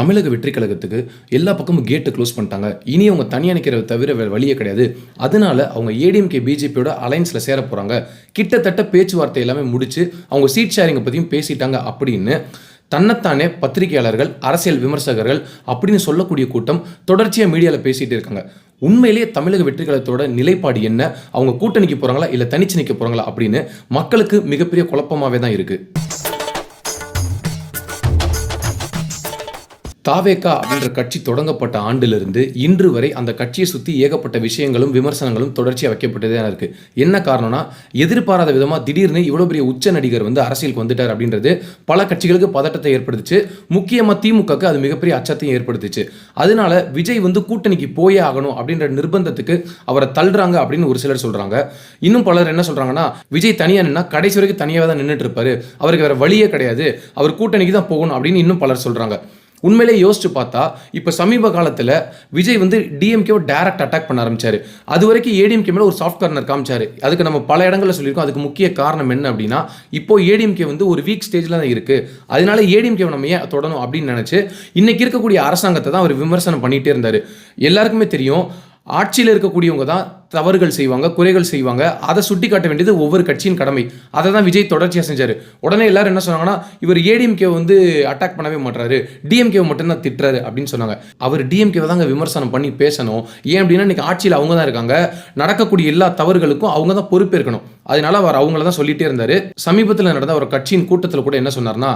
தமிழக வெற்றி கழகத்துக்கு எல்லா பக்கமும் கேட்டு க்ளோஸ் பண்ணிட்டாங்க. இனி அவங்க தனியாக நிற்கிறத தவிர வேறு வழியே கிடையாது. அதனால அவங்க ஏடிஎம்கே பிஜேபியோட அலைன்ஸில் சேர போகிறாங்க கிட்டத்தட்ட பேச்சுவார்த்தை எல்லாமே முடிச்சு அவங்க சீட் ஷேரிங்கை பற்றியும் பேசிட்டாங்க அப்படின்னு தன்னைத்தானே பத்திரிகையாளர்கள் அரசியல் விமர்சகர்கள் அப்படின்னு சொல்லக்கூடிய கூட்டம் தொடர்ச்சியாக மீடியாவில் பேசிகிட்டு இருக்காங்க. உண்மையிலேயே தமிழக வெற்றி கழகத்தோட நிலைப்பாடு என்ன? அவங்க கூட்டணிக்கு போகிறாங்களா இல்லை தனிச்சு நிற்க போகிறாங்களா அப்படின்னு மக்களுக்கு மிகப்பெரிய குழப்பமாகவே தான் இருக்குது தாவேகா அப்படின்ற கட்சி தொடங்கப்பட்ட ஆண்டிலிருந்து இன்று வரை அந்த கட்சியை சுற்றி ஏகப்பட்ட விஷயங்களும் விமர்சனங்களும் தொடர்ச்சியாக வைக்கப்பட்டதே தான் இருக்குது என்ன காரணம்னா எதிர்பாராத விதமாக திடீர்னு இவ்வளோ பெரிய உச்ச நடிகர் வந்து அரசியலுக்கு வந்துட்டார் அப்படின்றது பல கட்சிகளுக்கு பதட்டத்தை ஏற்படுத்துச்சு. முக்கியமாக திமுகக்கு அது மிகப்பெரிய அச்சத்தையும் ஏற்படுத்துச்சு. அதனால விஜய் வந்து கூட்டணிக்கு போயே ஆகணும் அப்படின்ற நிர்பந்தத்துக்கு அவரை தள்ளுறாங்க அப்படின்னு ஒரு சிலர் சொல்கிறாங்க இன்னும் பலர் என்ன சொல்கிறாங்கன்னா விஜய் தனியாக நின்னா கடைசி வரைக்கும் தனியாக தான் நின்றுட்டு இருப்பாரு. அவருக்கு வேற வழியே கிடையாது. அவர் கூட்டணிக்கு தான் போகணும் அப்படின்னு இன்னும் பலர் சொல்கிறாங்க உண்மையிலே யோசிச்சு பார்த்தா இப்போ சமீப காலத்தில் விஜய் வந்து டிஎம்கேவை டைரக்ட் அட்டாக் பண்ண ஆரம்பிச்சாரு. அது வரைக்கும் ஏடிஎம்கே மேலே ஒரு சாஃப்ட் கார்னர் காமிச்சாரு. அதுக்கு நம்ம பல இடங்களில் சொல்லியிருக்கோம். அதுக்கு முக்கிய காரணம் என்ன அப்படின்னா இப்போ ஏடிஎம்கே வந்து ஒரு வீக் ஸ்டேஜில் தான் இருக்குது அதனால ஏடிஎம்கேவை நம்ம ஏன் தொடணும் அப்படின்னு நினச்சி இன்றைக்கி இருக்கக்கூடிய அரசாங்கத்தை தான் அவர் விமர்சனம் பண்ணிகிட்டே இருந்தார். எல்லாருக்குமே தெரியும் ஆட்சியில் இருக்கக்கூடியவங்க தான் தவறுகள் செய்வாங்க குறைகள் செய்வாங்க. அதை சுட்டி காட்ட வேண்டியது ஒவ்வொரு கட்சியின் கடமை. அதை தான் விஜய் தொடர்ச்சியாக செஞ்சார். உடனே எல்லாரும் என்ன சொன்னாங்கன்னா இவர் ஏடிஎம்கே வந்து அட்டாக் பண்ணவே மாட்டாரு டிஎம்கே மட்டும்தான் திட்டுறாரு அப்படின்னு சொன்னாங்க. அவர் டிஎம்கேவை தாங்க விமர்சனம் பண்ணி பேசணும். ஏன் அப்படின்னா இன்னைக்கு ஆட்சியில் அவங்க தான் இருக்காங்க. நடக்கக்கூடிய எல்லா தவறுகளுக்கும் அவங்க தான் பொறுப்பேற்கணும் அதனால அவர் அவங்கள தான் சொல்லிட்டே இருந்தார். சமீபத்தில் நடந்த ஒரு கட்சியின் கூட்டத்தில் கூட என்ன சொன்னார்னா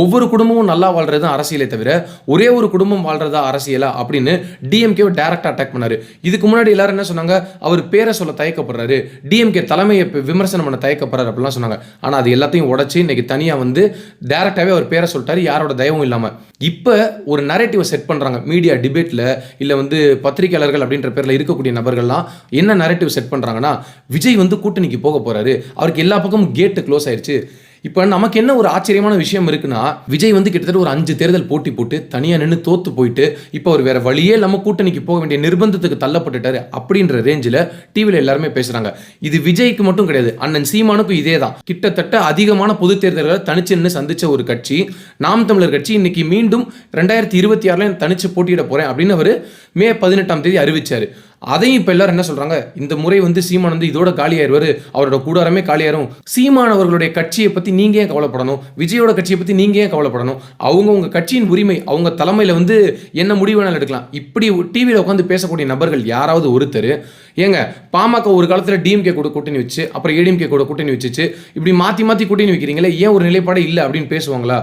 ஒவ்வொரு குடும்பமும் நல்லா வாழ்றது அரசியலை அரசியலே தவிர ஒரே ஒரு குடும்பம் வாழ்றதா அரசியலா அப்படின்னு டிஎம்கேவை டேரக்டா அட்டாக் பண்ணாரு. இதுக்கு முன்னாடி எல்லாரும் என்ன சொன்னாங்க அவர் அவர் பேரை சொல்ல தயக்கப்படுறாரு. டிஎம்கே தலைமையை விமர்சனம் பண்ண தயக்கப்படுறாரு அப்படிலாம் சொன்னாங்க. ஆனால் அது எல்லாத்தையும் உடச்சி இன்னைக்கு தனியாக வந்து டேரெக்டாகவே அவர் பேரை சொல்லிட்டாரு. யாரோட தயவும் இல்லாமல் இப்போ ஒரு நரேட்டிவை செட் பண்ணுறாங்க மீடியா டிபேட்டில் இல்லை வந்து பத்திரிகையாளர்கள் அப்படின்ற பேரில் இருக்கக்கூடிய நபர்கள்லாம் என்ன நரேட்டிவ் செட் பண்ணுறாங்கன்னா விஜய் வந்து கூட்டணிக்கு போக போகிறாரு அவருக்கு எல்லா பக்கமும் கேட்டு க்ளோஸ் ஆயிடுச்சு இப்போ நமக்கு என்ன ஒரு ஆச்சரியமான விஷயம் இருக்குன்னா விஜய் வந்து கிட்டத்தட்ட ஒரு அஞ்சு தேர்தல் போட்டி போட்டு தனியாக நின்று தோத்து போயிட்டு இப்போ அவர் வேற வழியே நம்ம கூட்டணிக்கு போக வேண்டிய நிர்பந்தத்துக்கு தள்ளப்பட்டுட்டாரு அப்படின்ற ரேஞ்சில் டிவியில் எல்லாருமே பேசுகிறாங்க இது விஜய்க்கு மட்டும் கிடையாது அண்ணன் சீமானுக்கும் இதே தான் கிட்டத்தட்ட அதிகமான பொது தேர்தல்களை தனிச்சு நின்று சந்திச்ச ஒரு கட்சி நாம் தமிழர் கட்சி இன்னைக்கு மீண்டும் ரெண்டாயிரத்தி இருபத்தி ஆறில் தனிச்சு போட்டியிட போகிறேன் அப்படின்னு அவர் மே பதினெட்டாம் தேதி அறிவிச்சார். அதையும் இப்போ எல்லாரும் என்ன சொல்கிறாங்க இந்த முறை வந்து சீமான் வந்து இதோட காலியாயிருவார். அவரோட கூடாரமே காலியாயிரும். சீமான் அவர்களுடைய கட்சியை பற்றி நீங்கள் ஏன் கவலைப்படணும்? விஜயோட கட்சியை பற்றி நீங்கள் ஏன் கவலைப்படணும்? அவங்க உங்கள் கட்சியின் உரிமை அவங்க தலைமையில் வந்து என்ன முடிவு வேணாலும் எடுக்கலாம். இப்படி டிவியில் உட்காந்து பேசக்கூடிய நபர்கள் யாராவது ஒருத்தர் ஏங்க பாமக ஒரு காலத்தில் டிஎம்கே கூட கூட்டணி வச்சு அப்புறம் ஏடிஎம்கே கூட கூட்டணி வச்சுச்சு இப்படி மாற்றி மாற்றி கூட்டணி வைக்கிறீங்களே ஏன் ஒரு நிலைப்பாடு இல்லை அப்படின்னு பேசுவாங்களா?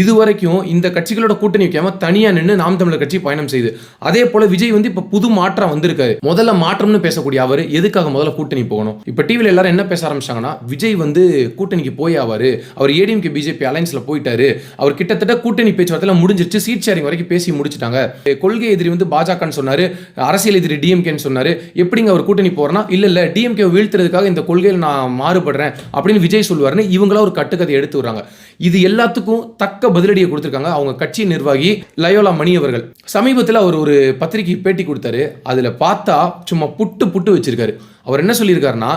இது வரைக்கும் இந்த கட்சிகளோட கூட்டணி வைக்காம தனியாக நின்று நாம் தமிழர் கட்சி பயணம் செய்யுது அதே போல விஜய் வந்து இப்போ புது மாற்றம் வந்திருக்காரு. முதல்ல மாற்றம்னு பேசக்கூடிய அவர் எதுக்காக முதல்ல கூட்டணி போகணும்? இப்போ டிவியில் எல்லாரும் என்ன பேச ஆரம்பிச்சாங்கன்னா விஜய் வந்து கூட்டணிக்கு போய் ஆவார் அவர் ஏடிஎம்கே பிஜேபி அலைன்ஸில் போயிட்டாரு அவர் கிட்டத்தட்ட கூட்டணி பேச்சுவார்த்தையில் முடிஞ்சிருச்சு சீட் ஷேரிங் வரைக்கும் பேசி முடிச்சிட்டாங்க. கொள்கை எதிரி வந்து பாஜகன்னு சொன்னார் அரசியல் எதிரி டிஎம்கேன்னு சொன்னார் எப்படிங்க அவர் கூட்டணி போகிறேன்னா இல்ல இல்ல டிஎம்கே வீழ்த்துறதுக்காக இந்த கொள்கையில் நான் மாறுபடுறேன் அப்படின்னு விஜய் சொல்லுவாருன்னு இவங்களா ஒரு கட்டுக்கதை எடுத்து வர்றாங்க இது எல்லாத்துக்கும் தக்க பதிலடியை கொடுத்துருக்காங்க அவங்க கட்சி நிர்வாகி லயோலா மணி அவர்கள். சமீபத்தில் அவர் ஒரு பத்திரிகை பேட்டி கொடுத்தாரு. அதுல பார்த்தா சும்மா புட்டு புட்டு வச்சிருக்காரு. அவர் என்ன சொல்லியிருக்காருன்னா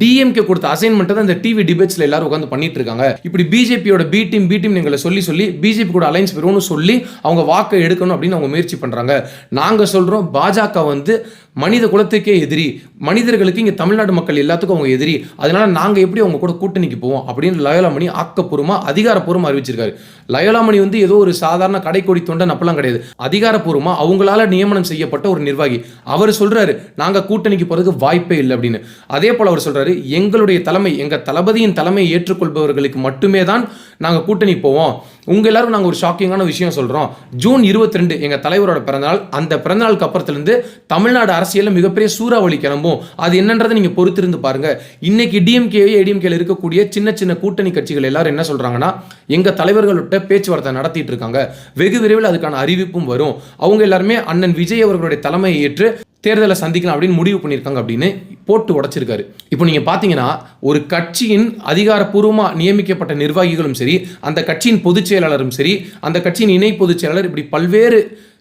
டிஎம்கே கொடுத்த அசைன்மெண்ட்டை தான் இந்த டிவி டிபேட்ஸில் எல்லாரும் உட்காந்து பண்ணிட்டு இருக்காங்க இப்படி பிஜேபியோட பி டீம் பி டீம் எங்களை சொல்லி சொல்லி பிஜேபி கூட அலைன்ஸ் பெறுவோம்னு சொல்லி அவங்க வாக்கை எடுக்கணும் அப்படின்னு அவங்க முயற்சி பண்ணுறாங்க நாங்கள் சொல்கிறோம் பாஜக வந்து மனித குலத்துக்கே எதிரி. மனிதர்களுக்கு இங்கே தமிழ்நாடு மக்கள் எல்லாத்துக்கும் அவங்க எதிரி. அதனால நாங்கள் எப்படி அவங்க கூட கூட்டணிக்கு போவோம் அப்படின்னு லயோலாமணி ஆக்கப்பூர்வமாக அதிகாரப்பூர்வமாக அறிவிச்சிருக்காரு. லயோலாமணி வந்து ஏதோ ஒரு சாதாரண கடைக்கோடி தொண்டன் அப்பெல்லாம் கிடையாது. அதிகாரப்பூர்வமாக அவங்களால நியமனம் செய்யப்பட்ட ஒரு நிர்வாகி. அவர் சொல்றாரு நாங்கள் கூட்டணிக்கு போகிறதுக்கு வாய்ப்பே இல்லை அப்படின்னு. அதே போல் அவர் சொல்றாரு எங்களுடைய தலைமை எங்கள் தளபதியின் தலைமையை ஏற்றுக்கொள்பவர்களுக்கு மட்டுமே தான் நாங்கள் கூட்டணி போவோம். உங்கள் எல்லாரும் நாங்கள் ஒரு ஷாக்கிங்கான விஷயம் சொல்கிறோம் ஜூன் இருபத்தி ரெண்டு எங்கள் தலைவரோட பிறந்தநாள். அந்த பிறந்தநாளுக்கு அப்புறத்துலேருந்து தமிழ்நாடு அரசியலில் மிகப்பெரிய சூறாவளி கிளம்பும். அது என்னன்றதை நீங்கள் பொறுத்திருந்து பாருங்க. இன்னைக்கு டிஎம்கே ஏடிஎம்கேல இருக்கக்கூடிய சின்ன சின்ன கூட்டணி கட்சிகள் எல்லாரும் என்ன சொல்கிறாங்கன்னா எங்கள் தலைவர்கள்ட்ட பேச்சுவார்த்தை நடத்திட்டு இருக்காங்க. வெகு விரைவில் அதுக்கான அறிவிப்பும் வரும். அவங்க எல்லாருமே அண்ணன் விஜய் அவர்களுடைய தலைமையை ஏற்று தேர்தலை சந்திக்கலாம் அப்படின்னு முடிவு பண்ணியிருக்காங்க அப்படின்னு போட்டு உடைச்சிருக்காரு. இப்போ நீங்கள் பார்த்தீங்கன்னா ஒரு கட்சியின் அதிகாரப்பூர்வமாக நியமிக்கப்பட்ட நிர்வாகிகளும் சரி அந்த கட்சியின் பொதுச் செயலாளரும் சரி அந்த கட்சியின் இணை பொதுச் செயலாளர் இப்படி பல்வேறு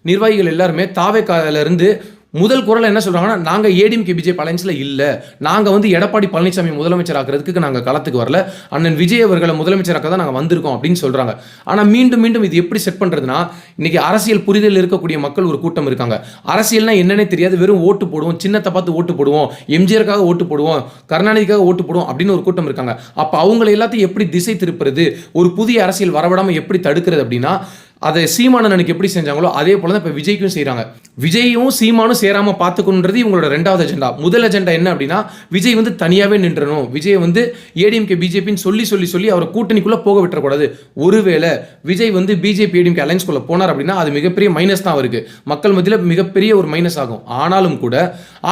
நிர்வாகிகள் எல்லாருமே தாவேக்கால முதல் குரல் என்ன சொல்கிறாங்கன்னா நாங்கள் ஏடிஎம்கே விஜய் அலைன்ஸ்ல இல்லை. நாங்கள் வந்து எடப்பாடி பழனிசாமி முதலமைச்சர் ஆக்குறதுக்கு நாங்கள் களத்துக்கு வரல. அண்ணன் விஜய் அவர்களை முதலமைச்சராக்க தான் நாங்கள் வந்திருக்கோம் அப்படின்னு சொல்கிறாங்க ஆனால் மீண்டும் மீண்டும் இது எப்படி செட் பண்ணுறதுனா இன்றைக்கி அரசியல் புரிதல் இருக்கக்கூடிய மக்கள் ஒரு கூட்டம் இருக்காங்க. அரசியல்னால் என்னன்னே தெரியாது. வெறும் ஓட்டு போடுவோம் சின்னத்தை பார்த்து ஓட்டு போடுவோம் எம்ஜிஆருக்காக ஓட்டு போடுவோம் கருணாநிதிக்காக ஓட்டு போடுவோம் அப்படின்னு ஒரு கூட்டம் இருக்காங்க. அப்போ அவங்களை எல்லாத்தையும் எப்படி திசை திருப்புறது? ஒரு புதிய அரசியல் வரவிடாமல் எப்படி தடுக்கிறது அப்படின்னா அதை சீமானனுக்கு எப்படி செஞ்சாங்களோ அதே போல தான் இப்போ விஜய்க்கும் செய்கிறாங்க விஜயும் சீமானும் சேராமல் பார்த்துக்கணுன்றது இவங்களோட ரெண்டாவது அஜெண்டா முதல் அஜெண்டா என்ன அப்படின்னா விஜய் வந்து தனியாகவே நின்றணும். விஜய் வந்து ஏடிஎம்கே பிஜேபின்னு சொல்லி சொல்லி சொல்லி அவரை கூட்டணிக்குள்ளே போக விட்டுறக்கூடாது. ஒருவேளை விஜய் வந்து பிஜேபி ஏடிஎம்கே அலைன்ஸ்குள்ளே போனார் அப்படின்னா அது மிகப்பெரிய மைனஸ் தான் அவருக்கு. மக்கள் மத்தியில் மிகப்பெரிய ஒரு மைனஸ் ஆகும். ஆனாலும் கூட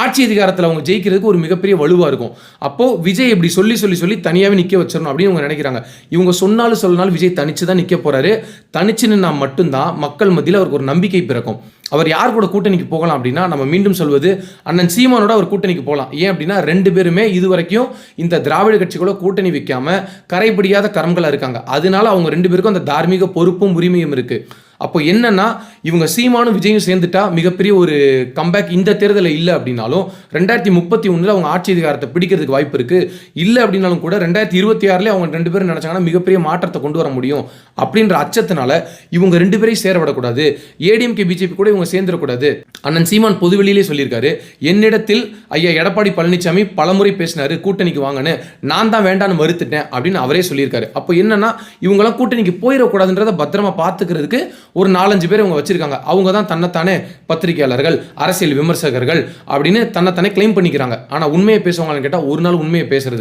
ஆட்சி அதிகாரத்தில் அவங்க ஜெயிக்கிறதுக்கு ஒரு மிகப்பெரிய வலுவாக இருக்கும். அப்போது விஜய் இப்படி சொல்லி சொல்லி சொல்லி தனியாகவே நிற்க வச்சிடணும் அப்படின்னு இவங்க நினைக்கிறாங்க. இவங்க சொன்னாலும் சொன்னாலும் விஜய் தனிச்சு தான் நிற்க போகிறாரு தனிச்சு நின்னா மட்டும்தான் மக்கள் மத்தியில் அவருக்கு ஒரு நம்பிக்கை பிறக்கும். அவர் யார் கூட கூட்டணிக்கு போகலாம் அப்படின்னா நம்ம மீண்டும் சொல்வது அண்ணன் சீமானோட அவர் கூட்டணிக்கு போகலாம். ஏன் அப்படின்னா ரெண்டு பேருமே இது வரைக்கும் இந்த திராவிட கட்சிகளோட கூட்டணி வைக்காம கரைபிடியாத கரம்களாக இருக்காங்க. அதனால அவங்க ரெண்டு பேருக்கும் அந்த தார்மீக பொறுப்பும் உரிமையும் இருக்குது அப்போ என்னன்னா இவங்க சீமானும் விஜயும் சேர்ந்துட்டா மிகப்பெரிய ஒரு கம்பேக் இந்த தேர்தலில் இல்லை அப்படின்னாலும் ரெண்டாயிரத்தி முப்பத்தி ஒன்றில் அவங்க ஆட்சி அதிகாரத்தை பிடிக்கிறதுக்கு வாய்ப்பு இருக்குது இல்லை அப்படின்னாலும் கூட ரெண்டாயிரத்தி இருபத்தி ஆறுலேயே அவங்க ரெண்டு பேரும் நினச்சாங்கன்னா மிகப்பெரிய மாற்றத்தை கொண்டு வர முடியும். அப்படின்ற அச்சத்தினால இவங்க ரெண்டு பேரையும் சேர விடக்கூடாது ஏடிஎம்கே பிஜேபி கூட இவங்க சேர்ந்துடக்கூடாது. அண்ணன் சீமான் பொதுவெளியிலே சொல்லியிருக்காரு. என்னிடத்தில் ஐயா எடப்பாடி பழனிசாமி பலமுறை பேசினாரு கூட்டணிக்கு வாங்கன்னு. நான் தான் வேண்டான்னு மறுத்துட்டேன் அப்படின்னு அவரே சொல்லியிருக்காரு. அப்போ என்னன்னா இவங்கெல்லாம் கூட்டணிக்கு போயிடக்கூடாதுன்றதை பத்திரமா பார்த்துக்கிறதுக்கு ஒரு நாலஞ்சு பேர் இவங்க வச்சிருக்காங்க. அவங்க தான் தன்னைத்தானே பத்திரிகையாளர்கள் அரசியல் விமர்சகர்கள் அப்படின்னு தன்னைத்தானே கிளைம் பண்ணிக்கிறாங்க. ஆனால் உண்மையை பேசுவாங்கன்னு கேட்டால் ஒரு நாள் உண்மையை பேசுறது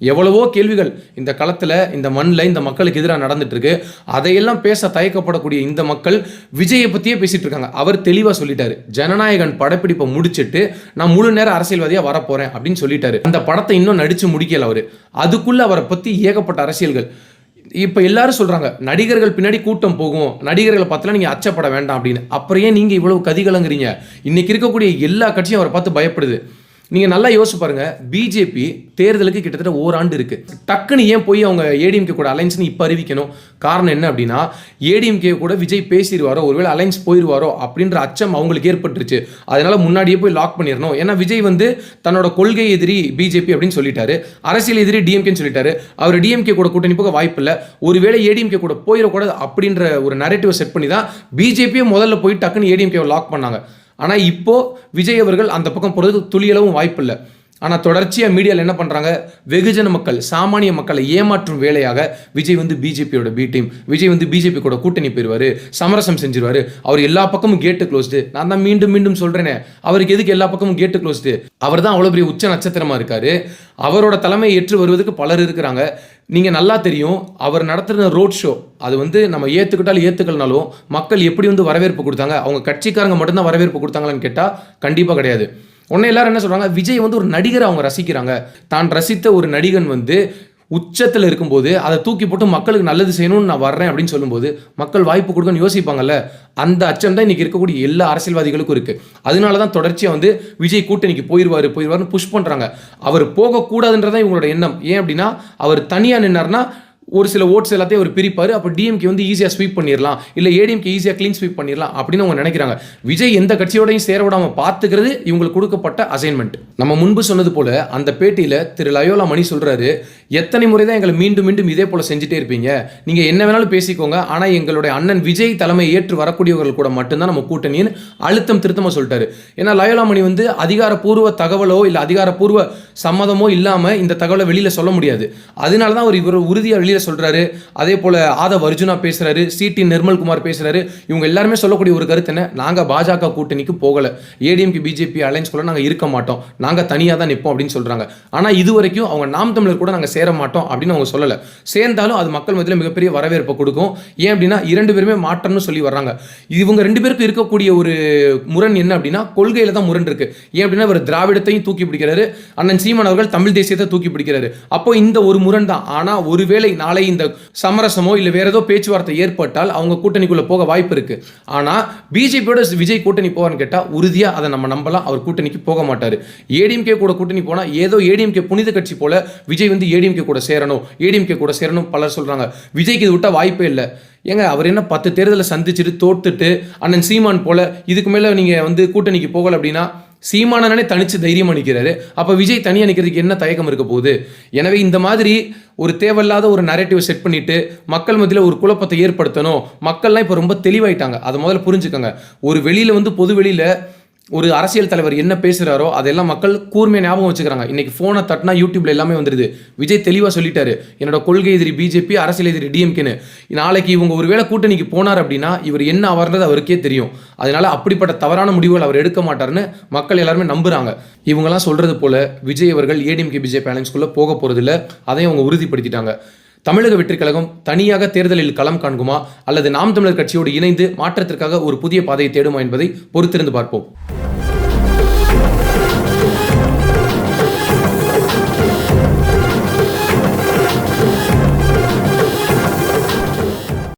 எவ்வளவோ கேள்விகள் இந்த களத்தில் இந்த மண்ணில் இந்த மக்களுக்கு எதிராக நடந்துட்டுருக்கு. அதையெல்லாம் பேச தயக்கப்படக்கூடிய இந்த மக்கள் விஜயை பற்றியே பேசிகிட்டு இருக்காங்க. அவர் தெளிவாக சொல்லிட்டாரு. ஜனநாயகன் படப்பிடிப்பை முடிச்சிட்டு நான் முழு நேரம் அரசியல்வாதியாக வரப்போகிறேன் அப்படின்னு சொல்லிட்டாரு. அந்த படத்தை இன்னும் நடித்து முடிக்கல அவர். அதுக்குள்ளே அவரை பற்றி ஏகப்பட்ட அரசியல்கள். இப்போ எல்லாரும் சொல்கிறாங்க நடிகர்கள் பின்னாடி கூட்டம் போகும். நடிகர்களை பார்த்தலாம் நீங்கள் அச்சப்பட வேண்டாம் அப்படின்னு. அப்புறம் ஏன் நீங்கள் இவ்வளவு கதிகலங்கிறீங்க? இன்றைக்கி இருக்கக்கூடிய எல்லா கட்சியும் அவரை பார்த்து பயப்படுது. நீங்கள் நல்லா யோசிச்சு பாருங்கள் பிஜேபி தேர்தலுக்கு கிட்டத்தட்ட ஓராண்டு இருக்குது டக்குன்னு ஏன் போய் அவங்க ஏடிஎம்கே கூட அலைன்ஸ்னு இப்போ அறிவிக்கணும்? காரணம் என்ன அப்படின்னா ஏடிஎம்கே கூட விஜய் பேசிடுவாரோ ஒருவேளை அலைன்ஸ் போயிடுவாரோ அப்படின்ற அச்சம் அவங்களுக்கு ஏற்பட்டுருச்சு. அதனால் முன்னாடியே போய் லாக் பண்ணிடணும். ஏன்னா விஜய் வந்து தன்னோட கொள்கை எதிரி பிஜேபி அப்படின்னு சொல்லிட்டாரு. அரசியல் எதிரி டிஎம்கேன்னு சொல்லிட்டாரு. அவர் டிஎம்கே கூட கூட்டணி போக வாய்ப்பு இல்லை. ஒருவேளை ஏடிஎம்கே கூட போயிடக்கூடாது அப்படின்ற ஒரு நரேட்டிவை செட் பண்ணி தான் பிஜேபியே முதல்ல போய் டக்குன்னு ஏடிஎம்கேவை லாக் பண்ணாங்க. ஆனால் இப்போ விஜய் அவர்கள் அந்த பக்கம் போகிறதுக்கு துளியளவும் வாய்ப்பு இல்லை ஆனால் தொடர்ச்சியாக மீடியாவில் என்ன பண்ணுறாங்க வெகுஜன மக்கள் சாமானிய மக்களை ஏமாற்றும் வேலையாக விஜய் வந்து பிஜேபியோட பி டீம் விஜய் வந்து பிஜேபி கூட கூட்டணி போயிடுவார் சமரசம் செஞ்சிருவார். அவர் எல்லா பக்கமும் கேட்டு க்ளோஸ்டு நான் தான் மீண்டும் மீண்டும் சொல்கிறேனே அவருக்கு எதுக்கு எல்லா பக்கமும் கேட்டு க்ளோஸ்டு அவர் தான் அவ்வளோ பெரிய உச்ச நட்சத்திரமாக இருக்கார். அவரோட தலைமை ஏற்று வருவதற்கு பலர் இருக்கிறாங்க. நீங்கள் நல்லா தெரியும் அவர் நடத்துகிற ரோட் ஷோ அது வந்து நம்ம ஏற்றுக்கிட்டாலும் ஏற்றுக்கலனாலும் மக்கள் எப்படி வந்து வரவேற்பு கொடுத்தாங்க? அவங்க கட்சிக்காரங்க மட்டும்தான் வரவேற்பு கொடுத்தாங்களான்னு கேட்டால் கண்டிப்பாக கிடையாது. உடனே எல்லாரும் என்ன சொல்கிறாங்க விஜய் வந்து ஒரு நடிகரை அவங்க ரசிக்கிறாங்க. தான் ரசித்த ஒரு நடிகன் வந்து உச்சத்தில் இருக்கும்போது அதை தூக்கி போட்டு மக்களுக்கு நல்லது செய்யணும்னு நான் வர்றேன் அப்படின்னு சொல்லும்போது மக்கள் வாய்ப்பு கொடுக்கணும்னு யோசிப்பாங்கல்ல? அந்த அச்சம் தான் இன்னைக்கு இருக்கக்கூடிய எல்லா அரசியல்வாதிகளுக்கும் இருக்குது அதனால தான் தொடர்ச்சியாக வந்து விஜய் கூட்டணிக்கு போயிடுவாரு போயிடுவாருன்னு புஷ் பண்ணுறாங்க அவர் போகக்கூடாதுன்றதான் இவங்களோட எண்ணம். ஏன் அப்படின்னா அவர் தனியாக நின்னார்னா ஒரு சில ஓட்ஸ் எல்லாத்தையும் அவர் பிரிப்பார். அப்போ டிஎம்கே வந்து ஈஸியாக ஸ்வீப் பண்ணிடலாம் இல்லை ஏடிஎம்கே ஈஸியாக க்ளீன் ஸ்வீப் பண்ணிடலாம் அப்படின்னு அவங்க நினைக்கிறாங்க. விஜய் எந்த கட்சியோடையும் சேர விடாமல் பார்த்துக்கிறது இவங்களுக்கு கொடுக்கப்பட்ட அசைன்மெண்ட் நம்ம முன்பு சொன்னது போல் அந்த பேட்டியில் திரு லயோலா மணி சொல்கிறாரு எத்தனை முறை தான் எங்களை மீண்டும் மீண்டும் இதே போல செஞ்சுட்டே இருப்பீங்க. நீங்கள் என்ன வேணாலும் பேசிக்கோங்க. ஆனால் எங்களுடைய அண்ணன் விஜய் தலைமை ஏற்று வரக்கூடியவர்கள் கூட மட்டும்தான் நம்ம கூட்டணின்னு அழுத்தம் திருத்தமாக சொல்லிட்டாரு. ஏன்னா லயோலா மணி வந்து அதிகாரப்பூர்வ தகவலோ இல்லை அதிகாரப்பூர்வ சம்மதமோ இல்லாமல் இந்த தகவலை வெளியில் சொல்ல முடியாது. அதனால தான் அவர் இவர் உறுதியாக வெளியில் சொல்றாரு. அதே போல ஆதவ் அர்ஜுனா பேசுறாரு சிடி நிர்மல்குமார் பேசுறாரு. இவங்க எல்லாருமே சொல்லக்கூடிய ஒரு கருத்து என்ன? நாங்க பாஜக கூட்டணிக்கு போகலை. ஏடிஎம்கே பிஜேபி அலைன்ஸ் கூட நாங்க இருக்க மாட்டோம். நாங்க தனியாக தான் நிற்போம் அப்படின்னு சொல்கிறாங்க ஆனால் இது வரைக்கும் அவங்க நாம் தமிழர் கூட நாங்கள் சேர மாட்டோம் அப்படின்னு அவங்க சொல்லலை. சேர்ந்தாலும் அது மக்கள் மத்தியில் மிகப்பெரிய வரவேற்பை கொடுக்கும். ஏன் அப்படின்னா இரண்டு பேருமே மாற்றம்னு சொல்லி வர்றாங்க. இவங்க ரெண்டு பேருக்கும் இருக்கக்கூடிய ஒரு முரண் என்ன அப்படின்னா கொள்கையில தான் முரண் இருக்கு. ஏன் அப்படின்னா இவர் திராவிடத்தையும் தூக்கி பிடிக்கிறாரு. அண்ணன் சீமான் அவர்கள் தமிழ் தேசியத்தை தூக்கி பிடிக்கிறாரு. அப்போ இந்த ஒரு முரண் தான். ஆனா ஒருவேளை நாளை இந்த சமரசமோ இல்லை வேற ஏதோ பேச்சுவார்த்தை ஏற்பட்டால் அவங்க கூட்டணிக்குள்ளே போக வாய்ப்பு இருக்குது ஆனால் பிஜேபியோட விஜய் கூட்டணி போவான்னு கேட்டால் உறுதியாக அதை நம்ம நம்பலாம். அவர் கூட்டணிக்கு போக மாட்டார். ஏடிஎம்கே கூட கூட்டணி போனால் ஏதோ ஏடிஎம்கே புனித கட்சி போல விஜய் வந்து ஏடிஎம்கே கூட சேரணும் ஏடிஎம்கே கூட சேரணும் பலர் சொல்கிறாங்க விஜய்க்கு இது விட்டால் வாய்ப்பே இல்லை. ஏங்க அவர் என்ன பத்து தேர்தலை சந்திச்சுட்டு தோத்துட்டு அண்ணன் சீமான் போல இதுக்கு மேலே நீங்கள் வந்து கூட்டணிக்கு போகலை அப்படின்னா சீமானனே தனித்து தைரியம் அளிக்கிறாரு. அப்போ விஜய் தனியாக நிக்கிறதுக்கு என்ன தயக்கம் இருக்க போகுது? எனவே இந்த மாதிரி ஒரு தேவையில்லாத ஒரு நரேட்டிவ் செட் பண்ணிட்டு மக்கள் மத்தியில் ஒரு குழப்பத்தை ஏற்படுத்தணும். மக்கள்லாம் இப்போ ரொம்ப தெளிவாயிட்டாங்க. அதை முதல்ல புரிஞ்சுக்கோங்க. ஒரு வெளியில் வந்து பொது வெளியில் ஒரு அரசியல் தலைவர் என்ன பேசுகிறாரோ அதெல்லாம் மக்கள் கூர்மையாக ஞாபகம் வச்சுக்கிறாங்க. இன்னைக்கு ஃபோனை தட்டினா யூடியூப்ல எல்லாமே வந்துருது. விஜய் தெளிவாக சொல்லிட்டாரு. என்னோட கொள்கை எதிரி பிஜேபி அரசியல் எதிரி டிஎம்கேன்னு. நாளைக்கு இவங்க ஒருவேளை கூட்டணிக்கு போனார் அப்படின்னா இவர் என்ன ஆவார்ன்றது அவருக்கே தெரியும். அதனால அப்படிப்பட்ட தவறான முடிவுகள் அவர் எடுக்க மாட்டாருன்னு மக்கள் எல்லாருமே நம்புறாங்க. இவங்கெல்லாம் சொல்றது போல விஜய் அவர்கள் ஏடிஎம்கே பிஜேபி அலைன்ஸ்குள்ளே போக போறதில்ல. அதையும் அவங்க உறுதிப்படுத்திட்டாங்க. தமிழக வெற்றிக் கழகம் தனியாக தேர்தலில் களம் காண்குமா? அல்லது நாம் தமிழர் கட்சியோடு இணைந்து மாற்றத்திற்காக ஒரு புதிய பாதையை தேடுமா என்பதை பொறுத்திருந்து பார்ப்போம்.